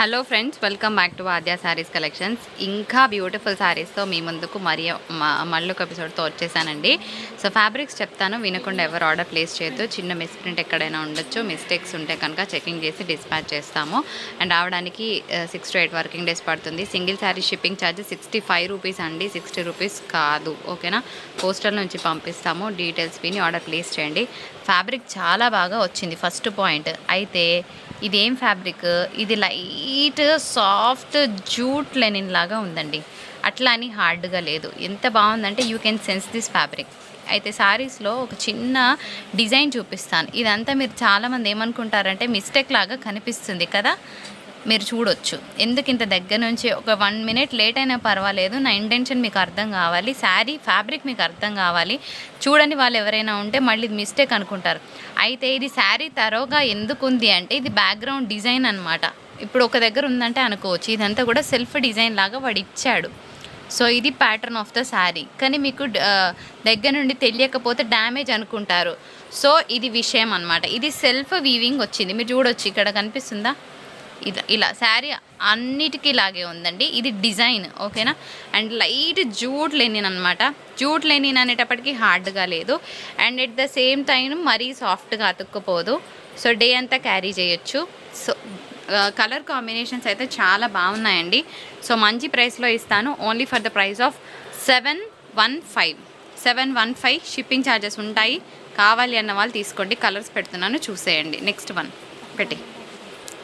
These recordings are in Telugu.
Hello friends welcome back to Aadya Sarees collections ఇంకా బ్యూటిఫుల్ శారీస్తో మీ ముందుకు మరి మళ్ళీ ఒక ఎపిసోడ్తో వచ్చేసానండి. సో ఫ్యాబ్రిక్స్ చెప్తాను. వినకుండా ఎవరు ఆర్డర్ ప్లేస్ చేయొద్దు. చిన్న మిస్ప్రింట్ ఎక్కడైనా ఉండొచ్చు. మిస్టేక్స్ ఉంటే కనుక చెకింగ్ చేసి డిస్పాచ్ చేస్తాము. అండ్ రావడానికి six to eight working days పడుతుంది. Single sari shipping charge sixty five rupees అండి. సిక్స్టీ రూపీస్ కాదు. ఓకేనా పోస్టల్ నుంచి పంపిస్తాము. డీటెయిల్స్ విని ఆర్డర్ ప్లేస్ చేయండి. ఫ్యాబ్రిక్ చాలా బాగా వచ్చింది. ఫస్ట్ పాయింట్ అయితే ఇదేం ఫ్యాబ్రిక్? ఇది లైట్ సాఫ్ట్ జూట్ లెనిన్ లాగా ఉందండి. అట్లా అని హార్డ్గా లేదు. ఎంత బాగుందంటే you can sense this fabric. అయితే శారీస్లో ఒక చిన్న డిజైన్ చూపిస్తాను. ఇదంతా మీరు చాలామంది ఏమనుకుంటారంటే మిస్టేక్ లాగా కనిపిస్తుంది కదా? మీరు చూడొచ్చు. ఎందుకు ఇంత దగ్గర నుంచి ఒక వన్ మినిట్ లేట్ అయినా పర్వాలేదు. నా ఇంటెన్షన్ మీకు అర్థం కావాలి. శారీ ఫ్యాబ్రిక్ మీకు అర్థం కావాలి. చూడని వాళ్ళు ఎవరైనా ఉంటే మళ్ళీ ఇది మిస్టేక్ అనుకుంటారు. అయితే ఇది శారీ తరోగా ఎందుకు ఉంది అంటే ఇది బ్యాక్గ్రౌండ్ డిజైన్ అనమాట ఇప్పుడు ఒక దగ్గర ఉందంటే అనుకోవచ్చు. ఇదంతా కూడా సెల్ఫ్ డిజైన్ లాగా వాడు ఇచ్చాడు. సో ఇది ప్యాటర్న్ ఆఫ్ ద శారీ కానీ మీకు దగ్గర నుండి తెలియకపోతే డ్యామేజ్ అనుకుంటారు. సో ఇది విషయం అనమాట ఇది సెల్ఫ్ వీవింగ్ వచ్చింది. మీరు చూడొచ్చు. ఇక్కడ కనిపిస్తుందా? ఇది ఇలా శారీ అన్నిటికీ ఇలాగే ఉందండి. ఇది డిజైన్ ఓకేనా? అండ్ లైట్ జూట్ లెనిన్ అనమాట జూట్ లెనిన్ అనేటప్పటికి హార్డ్గా లేదు. And at the same time మరీ సాఫ్ట్గా అతుక్కుపోదు. సో డే అంతా క్యారీ చేయొచ్చు. సో కలర్ కాంబినేషన్స్ అయితే చాలా బాగున్నాయండి. సో మంచి ప్రైస్లో ఇస్తాను. Only for the price of seven one five. Seven one five shipping charges ఉంటాయి. కావాలి అన్న వాళ్ళు తీసుకోండి. కలర్స్ పెడుతున్నాను. చూసేయండి. Next one. పెట్టి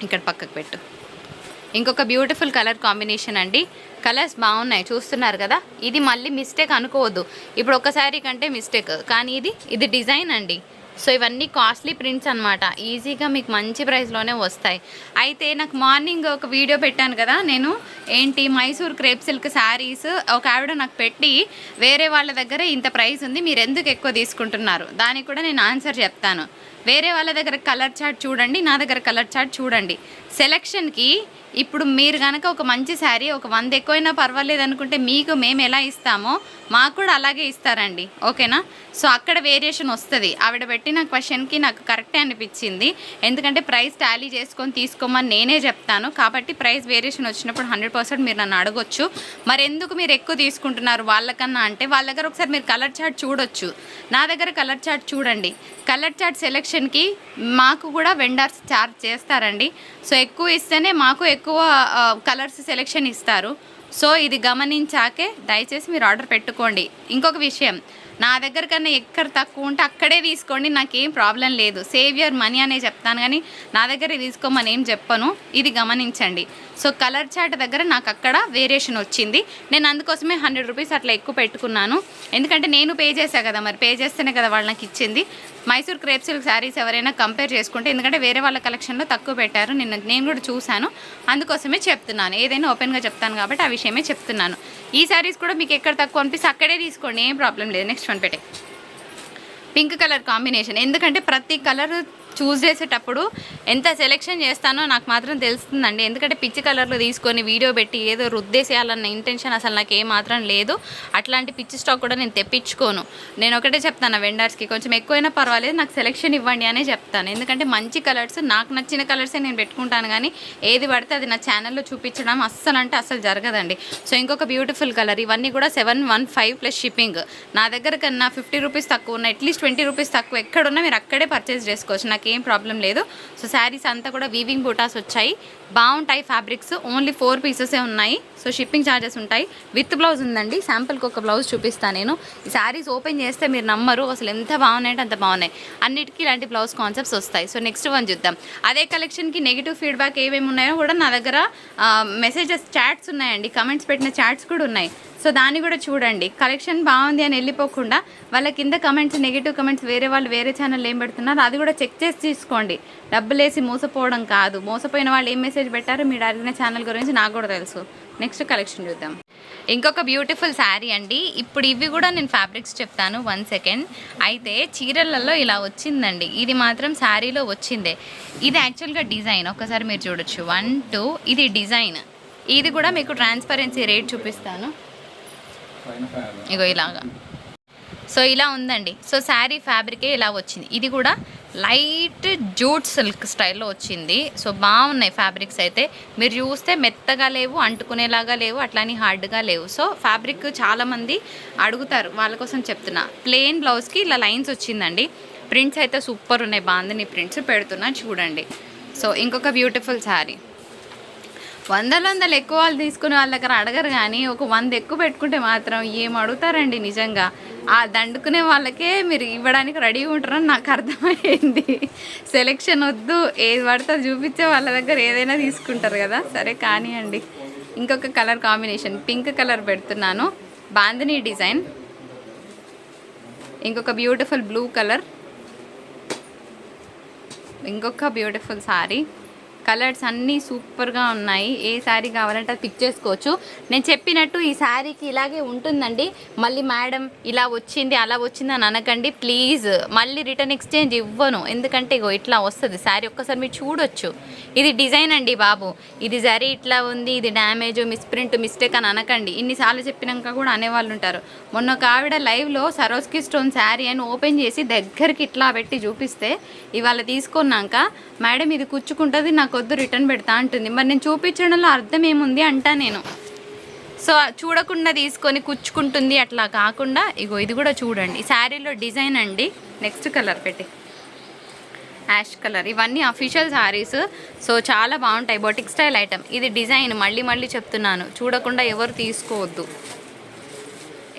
ఇక్కడ పక్కకు పెట్టు. ఇంకొక బ్యూటిఫుల్ కలర్ కాంబినేషన్ అండి. కలర్స్ బాగున్నాయి చూస్తున్నారు కదా? ఇది మళ్ళీ మిస్టేక్ అనుకోవద్దు. ఇప్పుడు ఒకసారి కంటే మిస్టేక్ కానీ ఇది ఇది డిజైన్ అండి. సో ఇవన్నీ కాస్ట్లీ ప్రింట్స్ అనమాట ఈజీగా మీకు మంచి ప్రైస్లోనే వస్తాయి. అయితే నాకు మార్నింగ్ ఒక వీడియో పెట్టాను కదా నేను ఏంటి మైసూర్ క్రేప్ సిల్క్ శారీస్ ఒక ఆవిడ నాకు పెట్టి వేరే వాళ్ళ దగ్గర ఇంత ప్రైస్ ఉంది మీరు ఎందుకు ఎక్కువ తీసుకుంటున్నారు? దానికి కూడా నేను ఆన్సర్ చెప్తాను. వేరే వాళ్ళ దగ్గర కలర్ చార్ట్ చూడండి నా దగ్గర కలర్ చార్ట్ చూడండి. సెలక్షన్కి ఇప్పుడు మీరు కనుక ఒక మంచి శారీ ఒక వంద ఎక్కువైనా పర్వాలేదు అనుకుంటే మీకు మేము ఎలా ఇస్తామో మాకు కూడా అలాగే ఇస్తారండి. ఓకేనా? సో అక్కడ వేరియేషన్ వస్తుంది. ఆవిడ పెట్టిన క్వశ్చన్కి నాకు కరెక్టే అనిపించింది. ఎందుకంటే ప్రైస్ టాలీ చేసుకొని తీసుకోమని నేనే చెప్తాను. కాబట్టి ప్రైస్ వేరియేషన్ వచ్చినప్పుడు హండ్రెడ్ పర్సెంట్ మీరు నన్ను అడగొచ్చు. మరి ఎందుకు మీరు ఎక్కువ తీసుకుంటున్నారు వాళ్ళకన్నా అంటే వాళ్ళ దగ్గర ఒకసారి మీరు కలర్ చార్ట్ చూడొచ్చు. నా దగ్గర కలర్ చార్ట్ చూడండి. కలర్ చార్ట్ సెలెక్షన్కి మాకు కూడా వెండర్స్ చార్జ్ చేస్తారండి. సో ఎక్కువ ఇస్తేనే మాకు ఎక్కువ కలర్స్ సెలెక్షన్ ఇస్తారు. సో ఇది గమనించాకే దయచేసి మీరు ఆర్డర్ పెట్టుకోండి. ఇంకొక విషయం నా దగ్గర కన్నా ఎక్కడ తక్కువ ఉంటే అక్కడే తీసుకోండి నాకేం ప్రాబ్లం లేదు. సేవ్ యువర్ మనీ అనే చెప్తాను కానీ నా దగ్గరే తీసుకోమని ఏం చెప్పను. ఇది గమనించండి. సో కలర్ చాట్ దగ్గర నాకు అక్కడ వేరియేషన్ వచ్చింది. నేను అందుకోసమే హండ్రెడ్ రూపీస్ అట్లా ఎక్కువ పెట్టుకున్నాను. ఎందుకంటే నేను పే చేశా కదా మరి పే చేస్తేనే కదా వాళ్ళు నాకు ఇచ్చింది. మైసూర్ క్రేప్ సిల్క్ శారీస్ ఎవరైనా కంపేర్ చేసుకుంటే ఎందుకంటే వేరే వాళ్ళ కలెక్షన్లో తక్కువ పెట్టారు. నిన్న నేను కూడా చూశాను. అందుకోసమే చెప్తున్నాను. ఏదైనా ఓపెన్గా చెప్తాను కాబట్టి ఆ విషయమే చెప్తున్నాను. ఈ శారీస్ కూడా మీకు ఎక్కడ తక్కువ అనిపిస్తే అక్కడే తీసుకోండి. ఏం ప్రాబ్లం లేదు. నెక్స్ట్ వన్ పెట్టే. Pink colour combination. ఎందుకంటే ప్రతి కలర్ చూస్ చేసేటప్పుడు ఎంత సెలెక్షన్ చేస్తానో నాకు మాత్రం తెలుస్తుందండి. ఎందుకంటే పిచ్చి కలర్లో తీసుకొని వీడియో పెట్టి ఏదో రుద్దేసేయాలన్న ఇంటెన్షన్ అసలు నాకు ఏమాత్రం లేదు. అట్లాంటి పిచ్చి స్టాక్ కూడా నేను తెప్పించుకోను. నేను ఒకటే చెప్తాను వెండర్స్కి కొంచెం ఎక్కువైనా పర్వాలేదు నాకు సెలెక్షన్ ఇవ్వండి అనే చెప్తాను. ఎందుకంటే మంచి కలర్స్ నాకు నచ్చిన కలర్సే నేను పెట్టుకుంటాను కానీ ఏది పడితే అది నా ఛానల్లో చూపించడం అస్సలు అంటే అస్సలు జరగదండి. సో ఇంకొక బ్యూటిఫుల్ కలర్ ఇవన్నీ కూడా seven one five plus shipping నా దగ్గర కన్నా ఫిఫ్టీ రూపీస్ తక్కువ ఉన్న అట్లీస్ట్ ట్వంటీ రూపీస్ తక్కువ ఎక్కడున్నా మీరు అక్కడే పర్చేస్ చేసుకోవచ్చు. నాకు ఏం ప్రాబ్లం లేదు. సో శారీస్ అంతా కూడా వీవింగ్ బూటాస్ వచ్చాయి. బాగుంటాయి ఫ్యాబ్రిక్స్ ఓన్లీ ఫోర్ పీసెసే ఉన్నాయి. సో షిప్పింగ్ ఛార్జెస్ ఉంటాయి. విత్ బ్లౌజ్ ఉందండి. శాంపుల్కి ఒక బ్లౌజ్ చూపిస్తాను నేను. ఈ శారీస్ ఓపెన్ చేస్తే మీరు నమ్మరు. అసలు ఎంత బాగున్నాయంటే అంత బాగున్నాయి. అన్నిటికీ ఇలాంటి బ్లౌజ్ కాన్సెప్ట్స్ వస్తాయి. సో నెక్స్ట్ వన్ చూద్దాం. అదే కలెక్షన్కి నెగిటివ్ ఫీడ్బ్యాక్ ఏమేమి ఉన్నాయో కూడా నా దగ్గర మెసేజెస్ చాట్స్ ఉన్నాయండి. కమెంట్స్ పెట్టిన చాట్స్ కూడా ఉన్నాయి. సో దాన్ని కూడా చూడండి. కలెక్షన్ బాగుంది అని వెళ్ళిపోకుండా వాళ్ళ కింద కమెంట్స్ నెగిటివ్ కమెంట్స్ వేరే వాళ్ళు వేరే ఛానల్ ఏం పెడుతున్నారు అది కూడా చెక్ చేసి తీసుకోండి. డబ్బులు వేసి మోసపోవడం కాదు. మోసపోయిన వాళ్ళు ఏం మెసేజ్ పెట్టారో మీరు అడిగిన ఛానల్ గురించి నాకు కూడా తెలుసు. నెక్స్ట్ కలెక్షన్ చూద్దాం. ఇంకొక బ్యూటిఫుల్ శారీ అండి. ఇప్పుడు ఇవి కూడా నేను ఫ్యాబ్రిక్స్ చెప్తాను వన్ సెకండ్ అయితే చీరలలో ఇలా వచ్చిందండి. ఇది మాత్రం శారీలో వచ్చిందే. ఇది యాక్చువల్గా డిజైన్ ఒకసారి మీరు చూడొచ్చు. వన్ టూ ఇది డిజైన్ ఇది కూడా మీకు ట్రాన్స్పరెన్సీ రేట్ చూపిస్తాను. ఇగో ఇలాగా. సో ఇలా ఉందండి. సో శారీ ఫ్యాబ్రికే ఇలా వచ్చింది. ఇది కూడా లైట్ జూట్ సిల్క్ స్టైల్లో వచ్చింది. సో బాగున్నాయి ఫ్యాబ్రిక్స్ అయితే. మీరు చూస్తే మెత్తగా లేవు అంటుకునేలాగా లేవు అట్లాని హార్డ్గా లేవు. సో ఫ్యాబ్రిక్ చాలామంది అడుగుతారు. వాళ్ళ కోసం చెప్తున్నా. ప్లెయిన్ బ్లౌజ్కి ఇలా లైన్స్ వచ్చిందండి. ప్రింట్స్ అయితే సూపర్ ఉన్నాయి. బాగుంది. ప్రింట్స్ పెడుతున్నా చూడండి. సో ఇంకొక బ్యూటిఫుల్ శారీ. వందల వందలు ఎక్కువ వాళ్ళు తీసుకునే వాళ్ళ దగ్గర అడగరు కానీ ఒక వంద ఎక్కువ పెట్టుకుంటే మాత్రం ఏం అడుగుతారండి నిజంగా? ఆ దండుకునే వాళ్ళకే మీరు ఇవ్వడానికి రెడీ ఉంటారని నాకు అర్థమైంది సెలెక్షన్ వద్దు ఏది పడితే చూపించే వాళ్ళ దగ్గర ఏదైనా తీసుకుంటారు కదా? సరే కానివ్వండి ఇంకొక కలర్ కాంబినేషన్. పింక్ కలర్ పెడుతున్నాను. బాందిని డిజైన్. ఇంకొక బ్యూటిఫుల్ బ్లూ కలర్. ఇంకొక బ్యూటిఫుల్ సారీ. కలర్స్ అన్నీ సూపర్గా ఉన్నాయి. ఏ శారీ కావాలంటే అది పిక్ చేసుకోవచ్చు. నేను చెప్పినట్టు ఈ శారీకి ఇలాగే ఉంటుందండి. మళ్ళీ మేడం ఇలా వచ్చింది అలా వచ్చింది అని అనకండి. ప్లీజ్ మళ్ళీ రిటర్న్ ఎక్స్చేంజ్ ఇవ్వను. ఎందుకంటే ఇగో ఇట్లా వస్తుంది. శారీ ఒక్కసారి మీరు చూడొచ్చు. ఇది డిజైన్ అండి బాబు. ఇది జరీ ఇట్లా ఉంది ఇది డ్యామేజ్ మిస్ప్రింట్ మిస్టేక్ అని అనకండి. ఇన్నిసార్లు చెప్పినాక కూడా అనేవాళ్ళు ఉంటారు. మొన్న ఒక ఆవిడ లైవ్లో సరోస్కి స్టోన్ శారీ అని ఓపెన్ చేసి దగ్గరికి ఇట్లా పెట్టి చూపిస్తే ఇవాళ తీసుకున్నాక మేడం ఇది కుచ్చుకుంటుంది నాకు వద్దు రిటర్న్ పెడతా అంటుంది. మరి నేను చూపించడంలో అర్థం ఏముంది అంటా నేను. సో చూడకుండా తీసుకొని కుచ్చుకుంటుంది అట్లా కాకుండా ఇగో ఇది కూడా చూడండి. శారీలో డిజైన్ అండి. నెక్స్ట్ కలర్ పెట్టి. యాష్ కలర్ ఇవన్నీ అఫీషియల్ శారీస్ సో చాలా బాగుంటాయి. బొటిక్ స్టైల్ ఐటమ్ ఇది డిజైన్. మళ్ళీ మళ్ళీ చెప్తున్నాను. చూడకుండా ఎవరు తీసుకోవద్దు.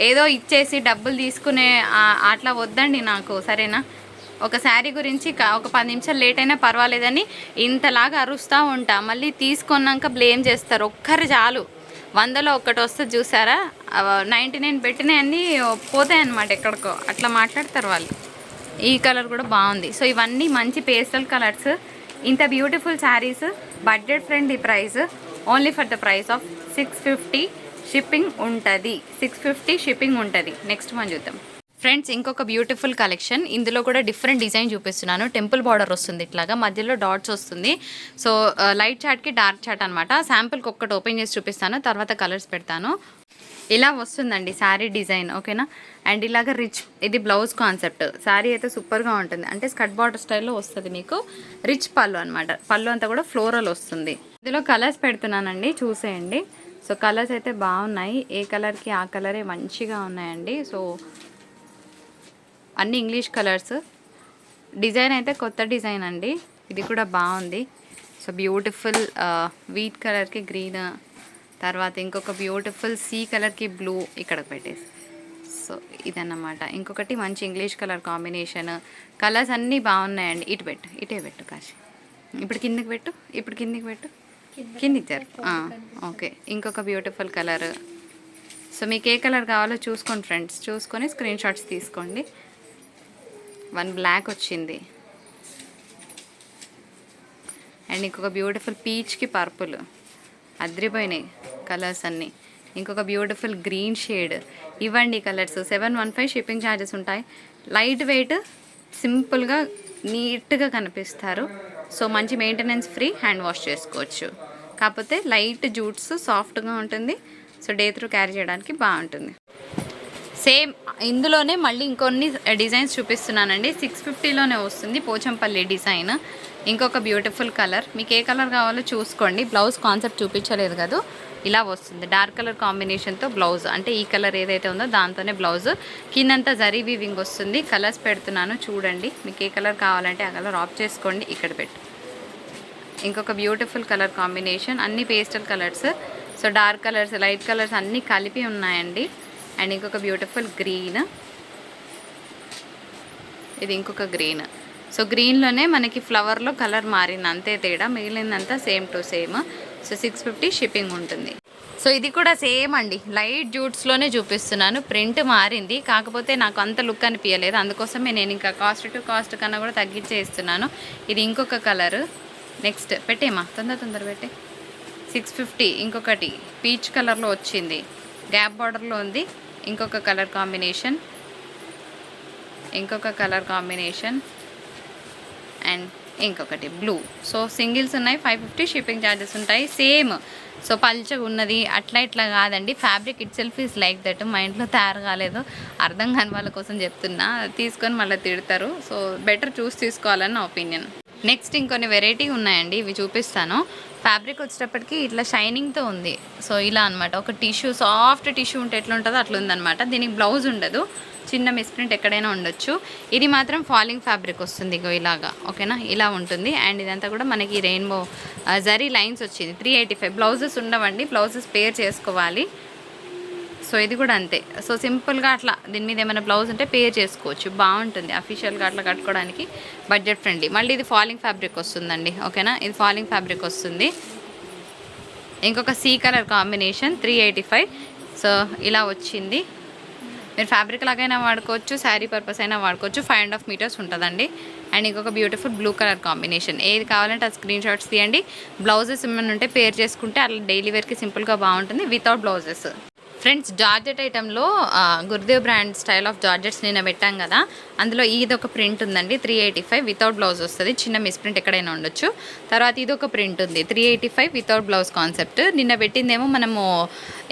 ఏదో ఇచ్చేసి డబ్బులు తీసుకునే అట్లా వద్దండి నాకు. సరేనా? ఒక శారీ గురించి ఒక పది నిమిషాలు లేట్ అయినా పర్వాలేదని ఇంతలాగా అరుస్తూ ఉంటా. మళ్ళీ తీసుకున్నాక బ్లేమ్ చేస్తారు. ఒక్కరు చాలు. వందలో ఒక్కటి వస్తే చూసారా? నైంటీ నైన్ పెట్టినవన్నీ పోతాయి అన్నమాట ఎక్కడికో. అట్లా మాట్లాడతారు వాళ్ళు. ఈ కలర్ కూడా బాగుంది. సో ఇవన్నీ మంచి పేస్టల్ కలర్స్ ఇంత beautiful saris budget friendly price only for the price of six fifty shipping ఉంటుంది. సిక్స్ ఫిఫ్టీ షిప్పింగ్ ఉంటుంది. నెక్స్ట్ మనం చూద్దాం. ఫ్రెండ్స్ ఇంకొక బ్యూటిఫుల్ కలెక్షన్ ఇందులో కూడా డిఫరెంట్ డిజైన్ చూపిస్తున్నాను. టెంపుల్ బార్డర్ వస్తుంది ఇట్లాగా. మధ్యలో డాట్స్ వస్తుంది. సో లైట్ చాట్కి డార్క్ చాట్ అనమాట శాంపుల్కి ఒక్కటి ఓపెన్ చేసి చూపిస్తాను. తర్వాత కలర్స్ పెడతాను. ఇలా వస్తుందండి శారీ డిజైన్ ఓకేనా అండ్ ఇలాగ రిచ్ ఇది బ్లౌజ్ కాన్సెప్ట్ శారీ అయితే సూపర్గా ఉంటుంది. అంటే స్కట్ బార్డర్ స్టైల్లో వస్తుంది మీకు. రిచ్ పళ్ళు అనమాట పళ్ళు అంతా కూడా ఫ్లోరల్ వస్తుంది. ఇందులో కలర్స్ పెడుతున్నానండి. చూసేయండి. సో కలర్స్ అయితే బాగున్నాయి. ఏ కలర్కి ఆ కలరే మంచిగా ఉన్నాయండి. సో అన్ని ఇంగ్లీష్ కలర్స్. డిజైన్ అయితే కొత్త డిజైన్ అండి. ఇది కూడా బాగుంది. సో బ్యూటిఫుల్ వీట్ కలర్కి గ్రీన్ తర్వాత ఇంకొక బ్యూటిఫుల్ సీ కలర్కి బ్లూ ఇక్కడ పెట్టేసి. సో ఇదన్నమాట. ఇంకొకటి మంచి ఇంగ్లీష్ కలర్ కాంబినేషన్. కలర్స్ అన్నీ బాగున్నాయండి. ఇటు పెట్టు ఇటే పెట్టు కాశీ. ఇప్పుడు కిందికి పెట్టు ఇప్పుడు కిందికి పెట్టు. కిందికి జరుపు ఓకే. ఇంకొక బ్యూటిఫుల్ కలర్. సో మీకు ఏ కలర్ కావాలో చూసుకోండి ఫ్రెండ్స్. చూసుకొని స్క్రీన్ షాట్స్ తీసుకోండి. వన్ బ్లాక్ వచ్చింది. అండ్ ఇంకొక బ్యూటిఫుల్ పీచ్కి పర్పుల్. అద్రిపోయినాయి కలర్స్ అన్నీ. ఇంకొక బ్యూటిఫుల్ గ్రీన్ షేడ్. ఇవ్వండి colours. Seven one five shipping charges ఉంటాయి. లైట్ వెయిట్ సింపుల్గా నీట్గా కనిపిస్తారు. సో మంచి మెయింటెనెన్స్ ఫ్రీ హ్యాండ్ వాష్ చేసుకోవచ్చు. కాకపోతే లైట్ జూట్స్ సాఫ్ట్గా ఉంటుంది. సో డే త్రూ క్యారీ చేయడానికి బాగుంటుంది. సేమ్ ఇందులోనే మళ్ళీ ఇంకొన్ని డిజైన్స్ చూపిస్తున్నానండి. సిక్స్ ఫిఫ్టీలోనే వస్తుంది పోచంపల్లి డిజైన్. ఇంకొక బ్యూటిఫుల్ కలర్. మీకు ఏ కలర్ కావాలో చూసుకోండి. బ్లౌజ్ కాన్సెప్ట్ చూపించలేదు కదా. ఇలా వస్తుంది. డార్క్ కలర్ కాంబినేషన్తో బ్లౌజ్. అంటే ఈ కలర్ ఏదైతే ఉందో దాంతోనే బ్లౌజ్. కిందంతా జరీ వీవింగ్ వస్తుంది. కలర్స్ పెడుతున్నాను. చూడండి. మీకు ఏ కలర్ కావాలంటే ఆ కలర్ ఆఫ్ చేసుకోండి. ఇక్కడ పెట్టు. ఇంకొక బ్యూటిఫుల్ కలర్ కాంబినేషన్. అన్ని pastel colours. So dark colours light colours అన్నీ కలిపి ఉన్నాయండి. అండ్ ఇంకొక బ్యూటిఫుల్ గ్రీన్ ఇది ఇంకొక గ్రీన్ సో గ్రీన్లోనే మనకి ఫ్లవర్లో కలర్ మారింది. అంతే తేడా. మిగిలిందంతా same to same so six fifty shipping ఉంటుంది. సో ఇది కూడా సేమ్ అండి. లైట్ జూట్స్లోనే చూపిస్తున్నాను. ప్రింట్ మారింది. కాకపోతే నాకు అంత లుక్ అనిపించలేదు అందుకోసమే నేను ఇంకా కాస్ట్ టు కాస్ట్ కన్నా కూడా తగ్గించేస్తున్నాను. ఇది ఇంకొక కలర్ నెక్స్ట్ పెట్టేమా తొందర తొందర పెట్టే. సిక్స్ ఫిఫ్టీ ఇంకొకటి. పీచ్ కలర్లో వచ్చింది. గ్యాప్ బార్డర్లో ఉంది. ఇంకొక కలర్ కాంబినేషన్. ఇంకొక కలర్ కాంబినేషన్. అండ్ ఇంకొకటి బ్లూ. సో సింగిల్స్ ఉన్నాయి ఫైవ్ ఫిఫ్టీ షిప్పింగ్ ఛార్జెస్ ఉంటాయి. సేమ్ సో పల్చగా ఉన్నది అట్లా ఇట్లా కాదండి. Fabric itself is like that మా ఇంట్లో తయారు కాలేదు. అర్థం కాని వాళ్ళ కోసం చెప్తున్నా. తీసుకొని మళ్ళీ తిడతారు. సో బెటర్ చూసి తీసుకోవాలని నా ఒపీనియన్ నెక్స్ట్ ఇంకొన్ని వెరైటీ ఉన్నాయండి ఇవి చూపిస్తాను. ఫ్యాబ్రిక్ వచ్చేటప్పటికి ఇట్లా షైనింగ్తో ఉంది. సో ఇలా అన్నమాట. ఒక టిష్యూ సాఫ్ట్ టిష్యూ ఉంటే ఎట్లా ఉంటుందో అట్లా ఉందన్నమాట దీనికి బ్లౌజ్ ఉండదు. చిన్న మిస్ప్రింట్ ఎక్కడైనా ఉండొచ్చు. ఇది మాత్రం ఫాలింగ్ ఫ్యాబ్రిక్ వస్తుంది ఇగో ఇలాగా. ఓకేనా? ఇలా ఉంటుంది. అండ్ ఇదంతా కూడా మనకి రెయిన్బో జరీ లైన్స్ వచ్చింది. త్రీ ఎయిటీ ఫైవ్ బ్లౌజెస్ ఉండవండి. బ్లౌజెస్ పేర్ చేసుకోవాలి. సో ఇది కూడా అంతే. సో సింపుల్గా అట్లా దీని మీద ఏమైనా బ్లౌజ్ ఉంటే పేర్ చేసుకోవచ్చు. బాగుంటుంది. అఫీషియల్గా అట్లా కట్టుకోవడానికి బడ్జెట్ ఫ్రెండ్లీ మళ్ళీ ఇది ఫాలింగ్ ఫ్యాబ్రిక్ వస్తుందండి. ఓకేనా? ఇది ఫాలింగ్ ఫ్యాబ్రిక్ వస్తుంది. ఇంకొక sea colour combination three eighty five so ఇలా వచ్చింది. మీరు ఫ్యాబ్రిక్ లాగైనా వాడుకోవచ్చు శారీ పర్పస్ అయినా వాడుకోవచ్చు. ఫైవ్ అండ్ హాఫ్ మీటర్స్ ఉంటుందండి. అండ్ ఇంకొక బ్యూటిఫుల్ బ్లూ కలర్ కాంబినేషన్ ఏది కావాలంటే ఆ స్క్రీన్ షాట్స్ తీయండి. బ్లౌజెస్ ఏమైనా ఉంటే పేర్ చేసుకుంటే అలా డైలీ వేర్కి సింపుల్గా బాగుంటుంది. Without blouses friends georgette ఐటెంలో Gurudev brand style of georgettes నిన్న పెట్టాం కదా. అందులో ఇది ఒక ప్రింట్ ఉందండి three eighty five without blouse వస్తుంది. చిన్న మిస్ ప్రింట్ ఎక్కడైనా ఉండొచ్చు. తర్వాత ఇది ఒక ప్రింట్ ఉంది three eighty five without blouse concept నిన్న పెట్టిందేమో మనము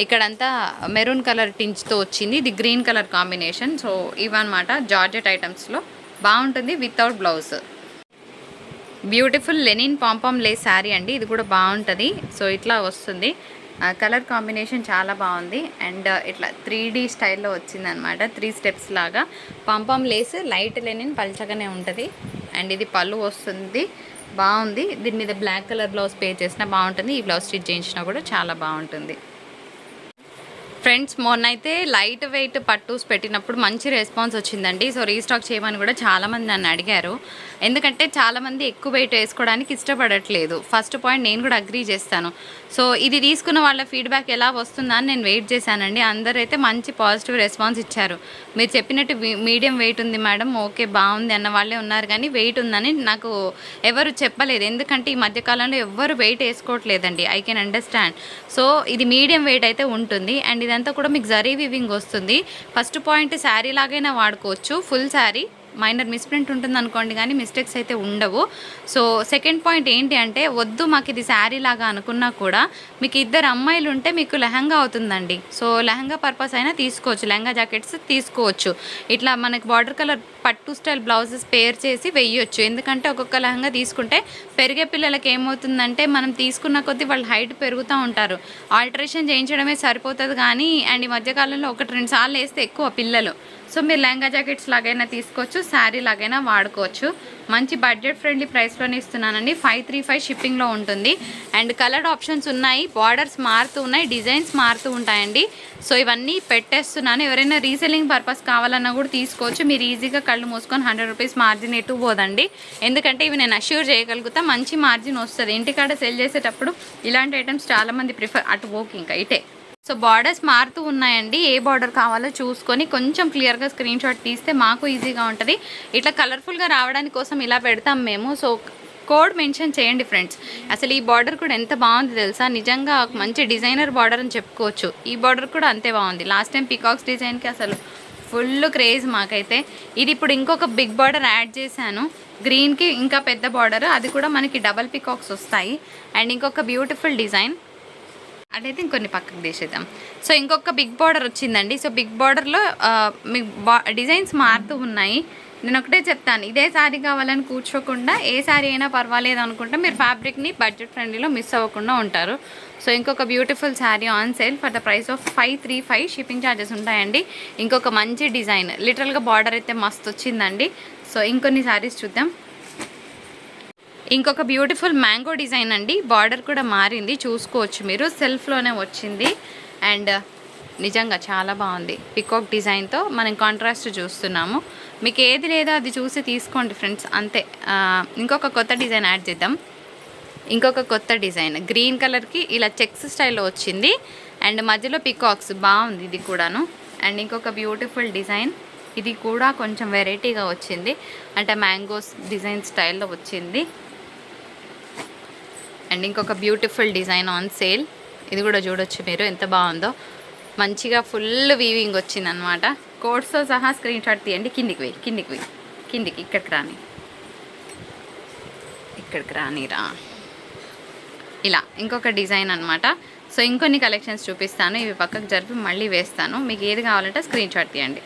ఇక్కడంతా మెరూన్ కలర్ టించ్తో వచ్చింది ఇది గ్రీన్ కలర్ కాంబినేషన్. సో ఇవన్నమాట జార్జెట్ ఐటమ్స్లో. బాగుంటుంది without blouse beautiful linen pompom లే శారీ అండి ఇది కూడా బాగుంటుంది. సో ఇట్లా వస్తుంది. కలర్ కాంబినేషన్ చాలా బాగుంది. అండ్ ఇట్లా త్రీ డీ స్టైల్లో వచ్చింది అనమాట త్రీ స్టెప్స్ లాగా. పంపం లేస్ లైట్ లెనిన్ పల్చగానే ఉంటుంది. అండ్ ఇది పళ్ళు వస్తుంది. బాగుంది. దీని మీద బ్లాక్ కలర్ బ్లౌజ్ పే చేసినా బాగుంటుంది. ఈ బ్లౌజ్ స్టిచ్ చేయించినా కూడా చాలా బాగుంటుంది. ఫ్రెండ్స్ మొన్న అయితే లైట్ వెయిట్ పట్టూస్ పెట్టినప్పుడు మంచి రెస్పాన్స్ వచ్చిందండి. సో రీస్టాక్ చేయమని కూడా చాలామంది నన్ను అడిగారు. ఎందుకంటే చాలామంది ఎక్కువ వెయిట్ వేసుకోవడానికి ఇష్టపడట్లేదు. ఫస్ట్ పాయింట్ నేను కూడా అగ్రీ చేస్తాను. సో ఇది తీసుకున్న వాళ్ళ ఫీడ్బ్యాక్ ఎలా వస్తుందా అని నేను వెయిట్ చేశానండి. అందరూ అయితే మంచి పాజిటివ్ రెస్పాన్స్ ఇచ్చారు. మీరు చెప్పినట్టు మీడియం వెయిట్ ఉంది మేడం ఓకే బాగుంది అన్న వాళ్ళే ఉన్నారు కానీ వెయిట్ ఉందని నాకు ఎవరు చెప్పలేదు. ఎందుకంటే ఈ మధ్యకాలంలో ఎవ్వరు weight వేసుకోవట్లేదండి. I can understand. So ఇది మీడియం వెయిట్ అయితే ఉంటుంది. అండ్ ఇదంతా కూడా మీకు జరీ వివింగ్ వస్తుంది. ఫస్ట్ పాయింట్ శారీ లాగైనా వాడుకోవచ్చు. ఫుల్ శారీ. మైనర్ మిస్ప్రింట్ ఉంటుంది అనుకోండి కానీ మిస్టేక్స్ అయితే ఉండవు. సో సెకండ్ పాయింట్ ఏంటి అంటే వద్దు మాకు ఇది శారీ లాగా అనుకున్నా కూడా మీకు ఇద్దరు అమ్మాయిలు ఉంటే మీకు లెహంగా అవుతుందండి. సో లెహంగా పర్పస్ అయినా తీసుకోవచ్చు లెహంగా జాకెట్స్ తీసుకోవచ్చు. ఇట్లా మనకి బార్డర్ కలర్ పట్టు స్టైల్ బ్లౌజెస్ పేర్ చేసి వెయ్యొచ్చు. ఎందుకంటే ఒక్కొక్క లెహంగా తీసుకుంటే పెరిగే పిల్లలకి ఏమవుతుందంటే మనం తీసుకున్న కొద్దీ వాళ్ళు హైట్ పెరుగుతూ ఉంటారు. ఆల్టరేషన్ చేయించడమే సరిపోతుంది కానీ అండ్ ఈ మధ్యకాలంలో ఒకటి రెండు సార్లు వేస్తే ఎక్కువ పిల్లలు. సో మీరు లెహంగా జాకెట్స్ లాగైనా తీసుకోవచ్చు శారీ లాగైనా వాడుకోవచ్చు. మంచి బడ్జెట్ ఫ్రెండ్లీ ప్రైస్లోనే ఇస్తున్నానండి. ఫైవ్ త్రీ ఫైవ్ షిప్పింగ్లో ఉంటుంది. అండ్ కలర్ ఆప్షన్స్ ఉన్నాయి. బార్డర్స్ మారుతూ ఉన్నాయి. డిజైన్స్ మారుతూ ఉంటాయండి. సో ఇవన్నీ పెట్టేస్తున్నాను. ఎవరైనా రీసెల్లింగ్ పర్పస్ కావాలన్నా కూడా తీసుకోవచ్చు. మీరు ఈజీగా కళ్ళు మూసుకొని హండ్రెడ్ రూపీస్ మార్జిన్ ఎటు పోదండి. ఎందుకంటే ఇవి నేను అష్యూర్ చేయగలుగుతా. మంచి మార్జిన్ వస్తుంది. ఇంటికాడ సెల్ చేసేటప్పుడు ఇలాంటి ఐటమ్స్ చాలామంది ప్రిఫర్ అటు ఓకే ఇంకా ఇటే. సో బార్డర్స్ మారుతూ ఉన్నాయండి. ఏ బార్డర్ కావాలో చూసుకొని కొంచెం క్లియర్గా స్క్రీన్ షాట్ తీస్తే మాకు ఈజీగా ఉంటుంది. ఇట్లా కలర్ఫుల్గా రావడానికి కోసం ఇలా పెడతాం మేము. సో కోడ్ మెన్షన్ చేయండి ఫ్రెండ్స్ అసలు ఈ బార్డర్ కూడా ఎంత బాగుంది తెలుసా? నిజంగా ఒక మంచి డిజైనర్ బార్డర్ అని చెప్పుకోవచ్చు. ఈ బార్డర్ కూడా అంతే బాగుంది. లాస్ట్ టైం పికాక్స్ డిజైన్కి అసలు ఫుల్ క్రేజ్ మాకైతే. ఇది ఇప్పుడు ఇంకొక బిగ్ బార్డర్ యాడ్ చేశాను. గ్రీన్కి ఇంకా పెద్ద బార్డర్ అది కూడా మనకి డబల్ పికాక్స్ వస్తాయి. అండ్ ఇంకొక బ్యూటిఫుల్ డిజైన్ అదైతే ఇంకొన్ని పక్కకు తీసేద్దాం. సో ఇంకొక బిగ్ బార్డర్ వచ్చిందండి. సో బిగ్ బార్డర్లో మీకు బా డిజైన్స్ మారుతూ ఉన్నాయి. నేను ఒకటే చెప్తాను. ఇదే శారీ కావాలని కూర్చోకుండా ఏ శారీ అయినా పర్వాలేదు అనుకుంటే మీరు ఫ్యాబ్రిక్ని బడ్జెట్ ఫ్రెండ్లీలో మిస్ అవ్వకుండా ఉంటారు. సో ఇంకొక beautiful sari on sale for the price of five three five. Shipping charges ఉంటాయండి. ఇంకొక మంచి డిజైన్. లిటరల్గా బార్డర్ అయితే మస్తు వచ్చిందండి సో ఇంకొన్ని శారీస్ చూద్దాం. ఇంకొక బ్యూటిఫుల్ మ్యాంగో డిజైన్ అండి. బార్డర్ కూడా మారింది. చూసుకోవచ్చు మీరు. సెల్ఫ్లోనే వచ్చింది. అండ్ uh, నిజంగా చాలా బాగుంది. పికాక్ డిజైన్తో మనం కాంట్రాస్ట్ చూస్తున్నాము. మీకు ఏది లేదో అది చూసి తీసుకోండి ఫ్రెండ్స్ అంతే. ఇంకొక కొత్త డిజైన్ యాడ్ చేద్దాం. ఇంకొక కొత్త డిజైన్ గ్రీన్ కలర్కి ఇలా చెక్స్ స్టైల్లో వచ్చింది. అండ్ మధ్యలో పికాక్స్ బాగుంది ఇది కూడాను. అండ్ ఇంకొక బ్యూటిఫుల్ డిజైన్ ఇది కూడా కొంచెం వెరైటీగా వచ్చింది. అంటే మ్యాంగోస్ డిజైన్ స్టైల్లో వచ్చింది. అండ్ ఇంకొక బ్యూటిఫుల్ డిజైన్ ఆన్ సేల్. ఇది కూడా చూడొచ్చు మీరు ఎంత బాగుందో. మంచిగా ఫుల్ వీవింగ్ వచ్చింది అనమాట కోడ్స్తో సహా స్క్రీన్ షాట్ తీయండి. కిందికి వెయ్యి కిందికి వెయ్యి కిందికి ఇక్కడికి రాని. ఇక్కడికి రానిరా ఇలా ఇంకొక డిజైన్ అనమాట. సో ఇంకొన్ని కలెక్షన్స్ చూపిస్తాను. ఇవి పక్కకు జరిపి మళ్ళీ వేస్తాను. మీకు ఏది కావాలంటే స్క్రీన్ షాట్ తీయండి.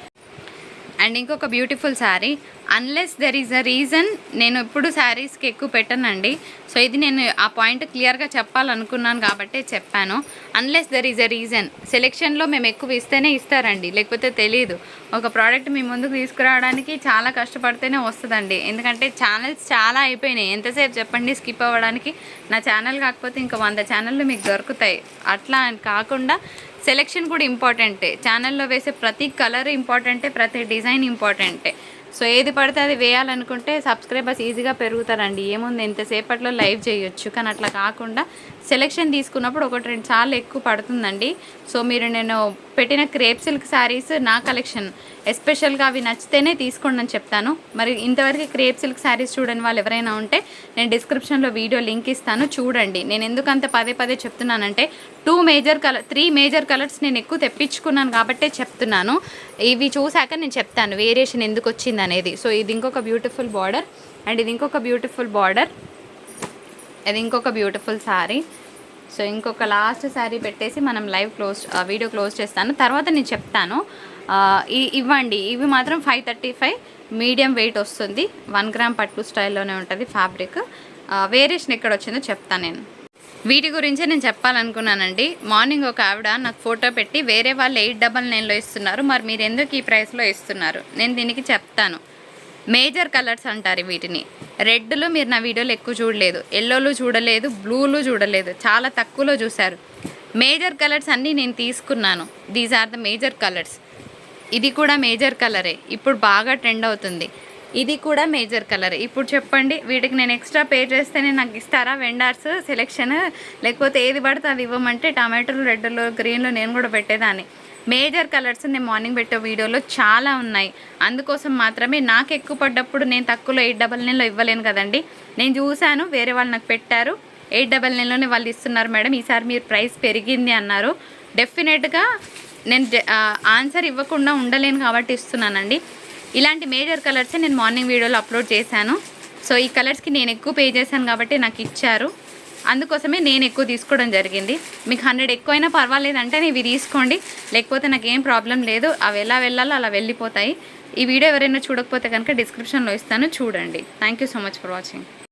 అండ్ ఇంకొక beautiful sari. Unless there is a reason నేను ఎప్పుడు శారీస్కి ఎక్కువ పెట్టనండి. సో ఇది నేను ఆ పాయింట్ క్లియర్గా చెప్పాలనుకున్నాను కాబట్టే చెప్పాను. Unless there is a reason సెలెక్షన్లో మేము ఎక్కువ ఇస్తేనే ఇస్తారండి. లేకపోతే తెలియదు ఒక ప్రోడక్ట్ మీ ముందుకు తీసుకురావడానికి చాలా కష్టపడితేనే వస్తుందండి. ఎందుకంటే ఛానల్స్ చాలా అయిపోయినాయి. ఎంతసేపు చెప్పండి స్కిప్ అవ్వడానికి? నా ఛానల్ కాకపోతే ఇంకా వంద ఛానళ్ళు మీకు దొరుకుతాయి. అట్లా అని కాకుండా సెలెక్షన్ కూడా ఇంపార్టెంటే. ఛానల్లో వేసే ప్రతి కలర్ ఇంపార్టెంటే ప్రతి డిజైన్ ఇంపార్టెంటే. సో ఏది పడితే అది వేయాలనుకుంటే సబ్స్క్రైబర్స్ ఈజీగా పెరుగుతారండి. ఏముంది ఎంతసేపట్లో లైవ్ చేయొచ్చు. కానీ అట్లా కాకుండా సెలెక్షన్ తీసుకున్నప్పుడు ఒకటి రెండు సార్లు ఎక్కువ పడుతుందండి. సో మీరు నేను పెట్టిన క్రేప్ సిల్క్ శారీస్ నా కలెక్షన్. ఎస్పెషల్గా అవి నచ్చితేనే తీసుకోండి అని చెప్తాను. మరి ఇంతవరకు క్రేప్ సిల్క్ శారీస్ చూడని వాళ్ళు ఎవరైనా ఉంటే నేను డిస్క్రిప్షన్లో వీడియో లింక్ ఇస్తాను. చూడండి. నేను ఎందుకంత పదే పదే చెప్తున్నానంటే two major colour three major colours నేను ఎక్కువ తెప్పించుకున్నాను కాబట్టే చెప్తున్నాను. ఇవి చూశాక నేను చెప్తాను వేరియేషన్ ఎందుకు వచ్చింది అనేది సో ఇది ఇంకొక బ్యూటిఫుల్ బార్డర్ అండ్ ఇది ఇంకొక బ్యూటిఫుల్ బార్డర్. అది ఇంకొక బ్యూటిఫుల్ శారీ సో ఇంకొక లాస్ట్ శారీ పెట్టేసి మనం లైవ్ క్లోజ్ వీడియో క్లోజ్ చేస్తాను. తర్వాత నేను చెప్తాను. ఈ- ఇవ్వండి. ఇవి మాత్రం five thirty five medium weight వస్తుంది. వన్ గ్రామ్ పట్టు స్టైల్లోనే ఉంటుంది ఫ్యాబ్రిక్ వేరియేషన్ ఎక్కడ వచ్చిందో చెప్తాను నేను. వీటి గురించే నేను చెప్పాలనుకున్నానండి. మార్నింగ్ ఒక ఆవిడ నాకు ఫోటో పెట్టి వేరే వాళ్ళు ఎయిట్ డబల్ నైన్లో ఇస్తున్నారు. మరి మీరు ఎందుకు ఈ ప్రైస్లో ఇస్తున్నారు? నేను దీనికి చెప్తాను. మేజర్ కలర్స్ అంటారు వీటిని. రెడ్లు మీరు నా వీడియోలు ఎక్కువ చూడలేదు. ఎల్లోలు చూడలేదు బ్లూలు చూడలేదు. చాలా తక్కువలో చూశారు. మేజర్ కలర్స్ అన్నీ నేను తీసుకున్నాను. These are the major colours ఇది కూడా మేజర్ కలరే. ఇప్పుడు బాగా ట్రెండ్ అవుతుంది. ఇది కూడా మేజర్ కలర్. ఇప్పుడు చెప్పండి వీటికి నేను ఎక్స్ట్రా పే చేస్తేనే నాకు ఇస్తారా వెండార్స్ సెలెక్షన్ లేకపోతే ఏది పడితే అది ఇవ్వమంటే టమాటోలు రెడ్లు గ్రీన్లు నేను కూడా పెట్టేదాన్ని. మేజర్ కలర్స్ నేను మార్నింగ్ పెట్టే వీడియోలో చాలా ఉన్నాయి. అందుకోసం మాత్రమే నాకు ఎక్కువ పడ్డప్పుడు నేను తక్కువలో ఎయిట్ డబల్ నైన్లో ఇవ్వలేను కదండి. నేను చూశాను వేరే వాళ్ళు నాకు పెట్టారు. ఎయిట్ డబల్ నైన్లోనే వాళ్ళు ఇస్తున్నారు మేడం. ఈసారి మీరు ప్రైస్ పెరిగింది అన్నారు. డెఫినెట్గా నేను ఆన్సర్ ఇవ్వకుండా ఉండలేను కాబట్టి ఇస్తున్నానండి. ఇలాంటి మేజర్ కలర్సే నేను మార్నింగ్ వీడియోలో అప్లోడ్ చేశాను. సో ఈ కలర్స్కి నేను ఎక్కువ పే చేశాను కాబట్టి నాకు ఇచ్చారు. అందుకోసమే నేను ఎక్కువ తీసుకోవడం జరిగింది. మీకు హండ్రెడ్ ఎక్కువైనా పర్వాలేదంటే ఇవి తీసుకోండి. లేకపోతే నాకు ఏం ప్రాబ్లం లేదు. అవి ఎలా వెళ్ళాలో అలా వెళ్ళిపోతాయి. ఈ వీడియో ఎవరైనా చూడకపోతే కనుక డిస్క్రిప్షన్లో ఇస్తాను. చూడండి. Thank you so much for watching